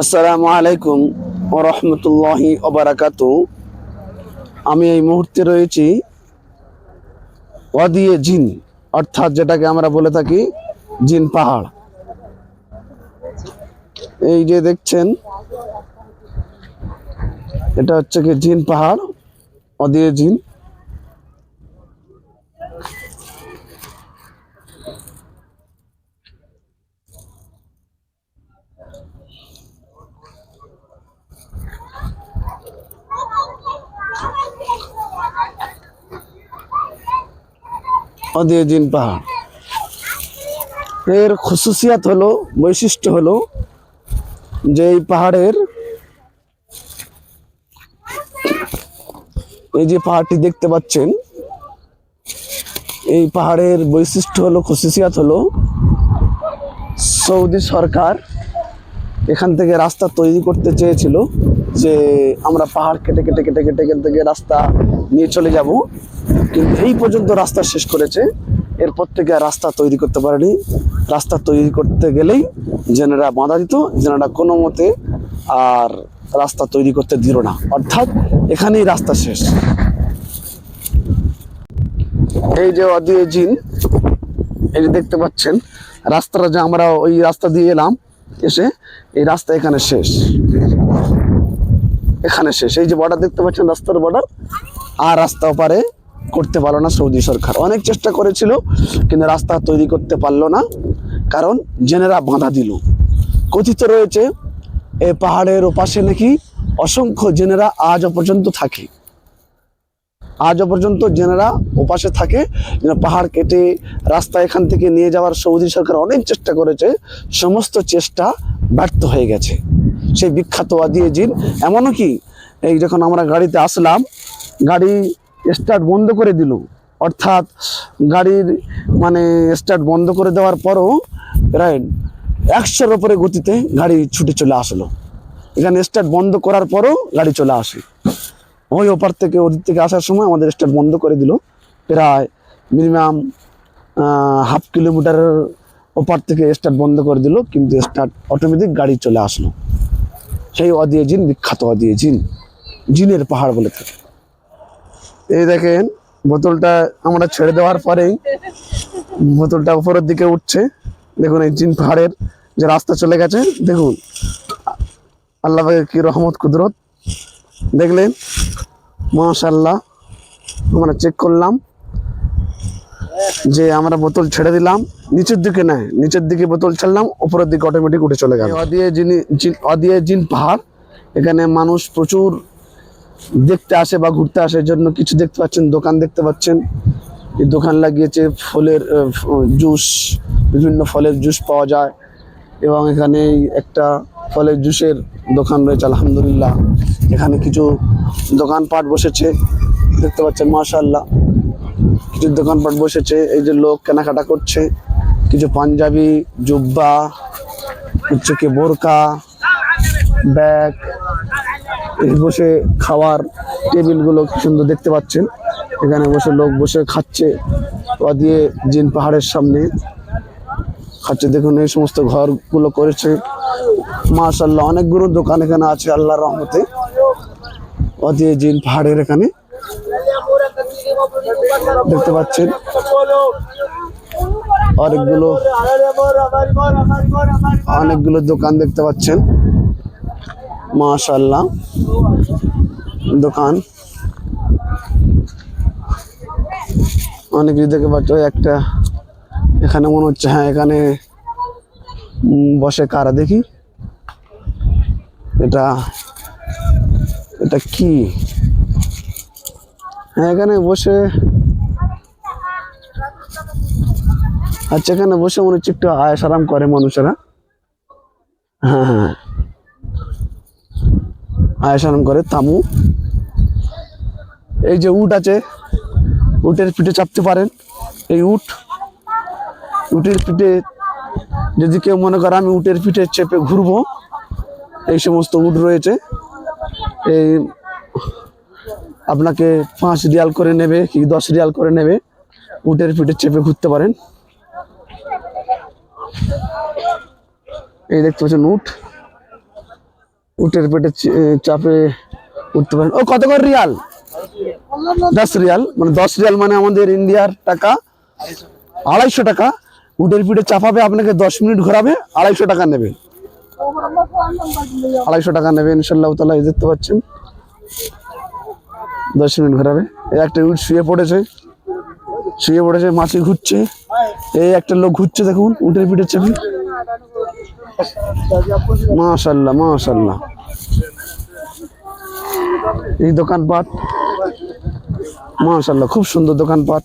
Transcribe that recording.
আসসালামু আলাইকুম ও রহমতুল্লাহি ওবারাকাত আমি এই মুহূর্তে রয়েছি ওয়াদিয়ে জিন, অর্থাৎ যেটাকে আমরা বলে থাকি জিন পাহাড়। এই যে দেখছেন, এটা হচ্ছে কি জিন পাহাড় ওয়াদিয়ে জিন। ওয়াদিয়ে জিন পাহাড় এর খুশুসিয়াত হলো, বৈশিষ্ট্য হলো যে এই পাহাড়ের এই যে পাহাড়টি দেখতে পাচ্ছেন, এই পাহাড়ের বৈশিষ্ট্য হলো খুশুসিয়াত হলো সৌদি সরকার এখান থেকে রাস্তা তৈরি করতে চেয়েছিল। যে আমরা পাহাড় কেটে কেটে কেটে কেটে কেটে থেকে রাস্তা নিয়ে চলে যাব। কিন্তু এই পর্যন্ত রাস্তা শেষ করেছে। এরপর থেকে রাস্তা তৈরি করতে পারেনি। রাস্তা তৈরি করতে গেলেই জেনারা বাধা দিত। জেনারা কোনো মতে আর রাস্তা তৈরি করতে দিল না। অর্থাৎ এখানেই রাস্তা শেষ। এই যে অদিয়ে জিন, এই যে দেখতে পাচ্ছেন, রাস্তাটা যে আমরা ওই রাস্তা দিয়ে এলাম, এসে এই রাস্তা এখানে শেষ। এখানে শেষ। এই যে বর্ডার দেখতে পাচ্ছেন, রাস্তার বর্ডার আর রাস্তা ওপারে করতে পারল না সৌদি সরকার। অনেক চেষ্টা করেছিল, কিন্তু রাস্তা তৈরি করতে পারল না, কারণ জেনেরা বাধা দিল। কথিত রয়েছে, এ পাহাড়ের ওপাশে নাকি অসংখ্য জেনেরা আজও পর্যন্ত থাকে। আজও পর্যন্ত জেনেরা ওপাশে থাকে পাহাড় কেটে রাস্তা এখান থেকে নিয়ে যাওয়ার সৌদি সরকার অনেক চেষ্টা করেছে, সমস্ত চেষ্টা ব্যর্থ হয়ে গেছে। সেই বিখ্যাত ওয়াদিয়ে জিন এমনও কি? এই যখন আমরা গাড়িতে আসলাম, গাড়ি স্টার্ট বন্ধ করে দিল। অর্থাৎ গাড়ির মানে স্টার্ট বন্ধ করে দেওয়ার পরও প্রায় একশোর ওপরে গতিতে গাড়ি ছুটে চলে আসলো। এখানে স্টার্ট বন্ধ করার পরও গাড়ি চলে আসে। ওই ওপার থেকে ওদিক থেকে আসার সময় আমাদের স্টার্ট বন্ধ করে দিল। প্রায় মিনিমাম হাফ কিলোমিটারের ওপার থেকে স্টার্ট বন্ধ করে দিল, কিন্তু স্টার্ট অটোমেটিক গাড়ি চলে আসলো। সেই অদিয়ে জিন, বিখ্যাত অদিয়ে জিন। জিনের পাহাড় বলে থাকে। এই দেখেন, বোতলটা আমরা ছেড়ে দেওয়ার পরেই বোতলটা উপরের দিকে উঠছে। দেখুন এই জিন পাহাড়ের যে রাস্তা চলে গেছে, দেখুন। আল্লাহ কি রহমত, কুদরত। দেখলেন? মাশাল্লাহ আমরা চেক করলাম। যে আমরা বোতল ছেড়ে দিলাম, নিচের দিকে নয়, নিচের দিকে বোতল ছাড়লাম, উপরের দিকে অটোমেটিক উঠে চলে গেল। অদিয়ে জিন অদিয়ে জিন পাহাড়, এখানে মানুষ প্রচুর দেখতে আসে বা ঘুরতে আসে জন্য কিছু দেখতে পাচ্ছেন, দোকান দেখতে পাচ্ছেন। এই দোকান লাগিয়েছে ফলের জুস, বিভিন্ন ফলের জুস পাওয়া যায়। এবং এখানে একটা ফলের জুসের দোকান রয়েছে, আলহামদুলিল্লাহ। এখানে কিছু দোকানপাট বসেছে, দেখতে পাচ্ছেন মাশাল্লাহ কিছু দোকানপাট বসেছে, এই যে লোক কেনাকাটা করছে। কিছু পাঞ্জাবি, জুব্বা হচ্ছে কি বোরকা, ব্যাগ বসে খাওয়ার টেবিলগুলো কি সুন্দর দেখতে পাচ্ছেন। এখানে বসে লোক বসে খাচ্ছে দিয়ে জিন পাহাড়ের সামনে। খাচ্ছে দেখুন, এই সমস্ত ঘরগুলো করেছে। মাশাল্লাহ অনেকগুলো দোকান এখানে আছে আল্লাহর রহমতে। দিয়ে জিন পাহাড়ের এখানে দেখতে পাচ্ছেন। অনেকগুলো অনেকগুলো দোকান দেখতে পাচ্ছেন। মাশাল্লাহ দোকান। অনেক কিছু দেখতে পাচ্ছ একটা এখানে মনে হচ্ছে হ্যাঁ এখানে বসে কারা দেখি? এটা এটা কি? এখানে বসে। আচ্ছা এখানে বসে মনে হচ্ছে একটু আয়াস আরাম করে মানুষেরা। হ্যাঁ হ্যাঁ আয়াস আরাম করে তামু এই যে উট আছে, উটের পিঠে চাপতে পারেন। এই উট, উটের পিঠে, যদি কেউ মনে করে আমি উটের পিঠে চেপে ঘুরবো, এই সমস্ত উট রয়েছে। এই আপনাকে পাঁচ রিয়াল করে নেবে কি দশ রিয়াল করে নেবে, উটের পিঠে চেপে ঘুরতে পারেন। এই দেখতে পাচ্ছেন উট। উটের পেটে চাপে উঠতে পারেন। ও, কত করে রিয়াল? দশ রিয়াল মানে দশ রিয়াল মানে আমাদের ইন্ডিয়ার টাকা। আড়াইশো টাকা। উটের পিঠে চাপাবে, আপনাকে দশ মিনিট ঘোরাবে, আড়াইশো টাকা নেবে। আড়াইশো টাকা নেবে, ইনশাল্লাহ তালা দেখতে পাচ্ছেন। দশ মিনিট ঘোরাবে। এই একটা উঠ শুয়ে পড়েছে। শুয়ে পড়েছে, মাছি ঘুরছে। এই একটা লোক ঘুরছে দেখুন উটের পিঠে চেপে মাশাল্লাহ মাশাল্লাহ। এই দোকানপাট, মাশাল্লাহ, খুব সুন্দর দোকানপাট।